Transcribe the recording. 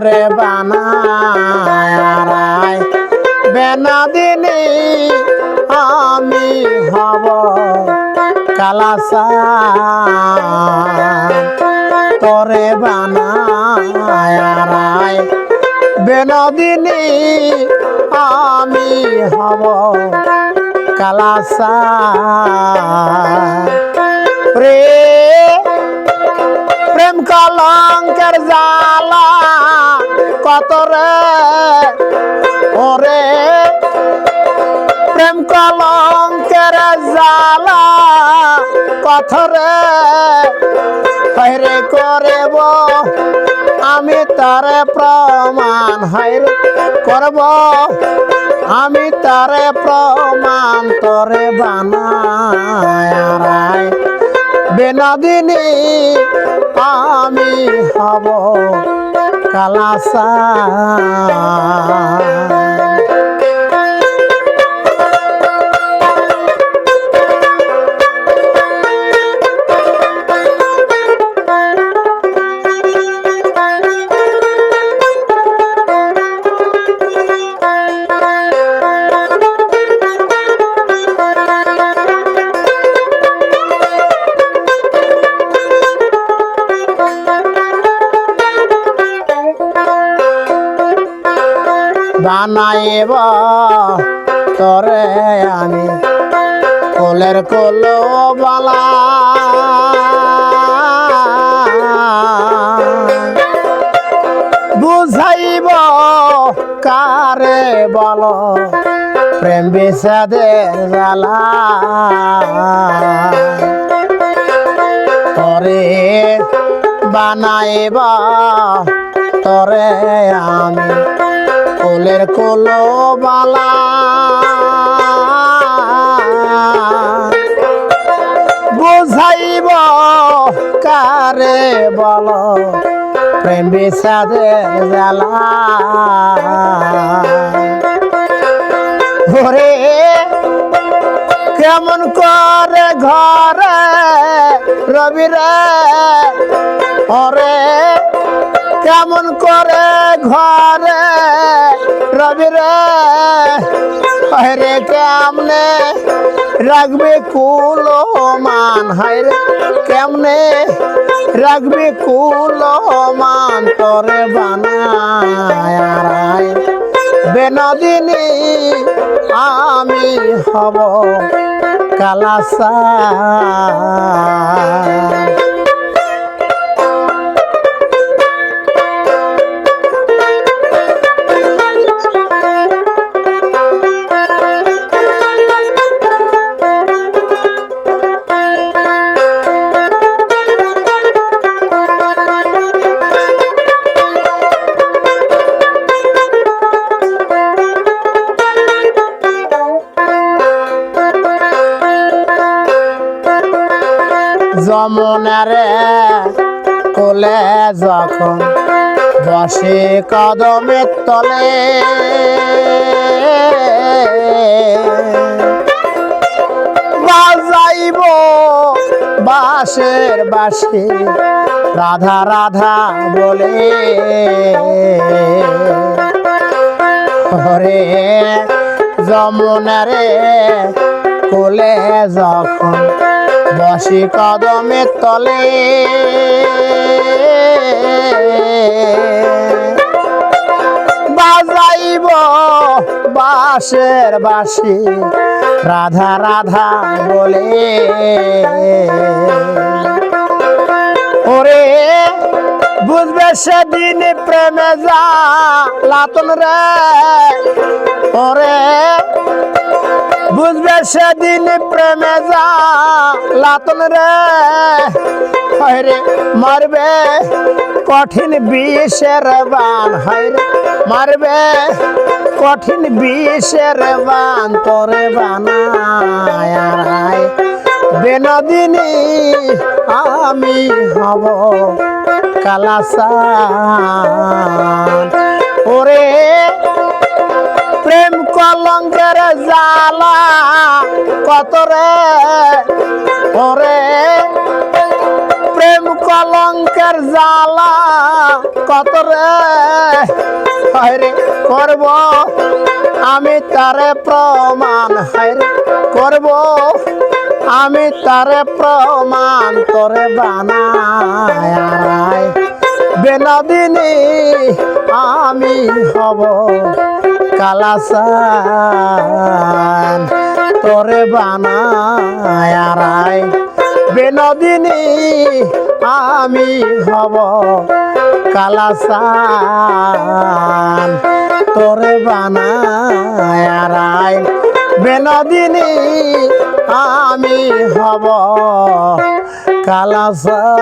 তরে বানায়। বেনাদিনী আমি হব কালাসা তরে বানায়। বেনদিনী আমি হব কালাসা রে, প্রেম কলঙ্কের জালা কত রে ওরে, প্রেম কলঙ্কের জালা কত রে হরে করব, আমি তারে প্রমাণ হরে করব, আমি তারে প্রমাণ, তরে বানায় বেনাদিনী, আমি হব কালাসা বানাইব তরে আমি কোলের কোলো বালা। বুঝাইব কারে বল প্রেম বিষাদের জ্বালা। তরে বানাইব তরে আমি কোলের কোলো বুঝাইব কারে বল, প্রেম বিষাদের জ্বালা ওরে, কেমন করে ঘরে রবি রে? ওরে কেমন করে ঘরে রবি রে? কেমনে রাখবে কুল মান হায়রে কেমনে রাখবে কুল মান তোরে বানায় বেনদিনী আমি হব কালাসা যমুনারে কোলে যখন বসে কদমের তলে। বাজাইব বাসের বাসে রাধা রাধা বলে। হরে যমুনারে কোলে যখন বসি কদমের তলে। বাজাইব বাসের বাসি রাধা রাধা বলে। ওরে, বুঝবে সেদিন প্রেমে যা লাতন রে। সেদিন প্রেমে যা লাতন রে হরে মারবে কঠিন বিষের বান হরে মারবে কঠিন বিষের বান, তোরে বানায় বেনদিনী আমি হব কালাসান। ওরে প্রেম কলঙ্কের জালা কত রে? ওরে, প্রেম কলঙ্কের জ্বালা, কত রে? হরে করব আমি তারে প্রমাণ হরে করব আমি তারে প্রমাণ, তোরে বানায় বেনদিনী আমি হব কালাসান তোরে বানায় বেনদিনী আমি হব কালাসান তোরে বানায় বেনদিনী আমি হব কালাসান।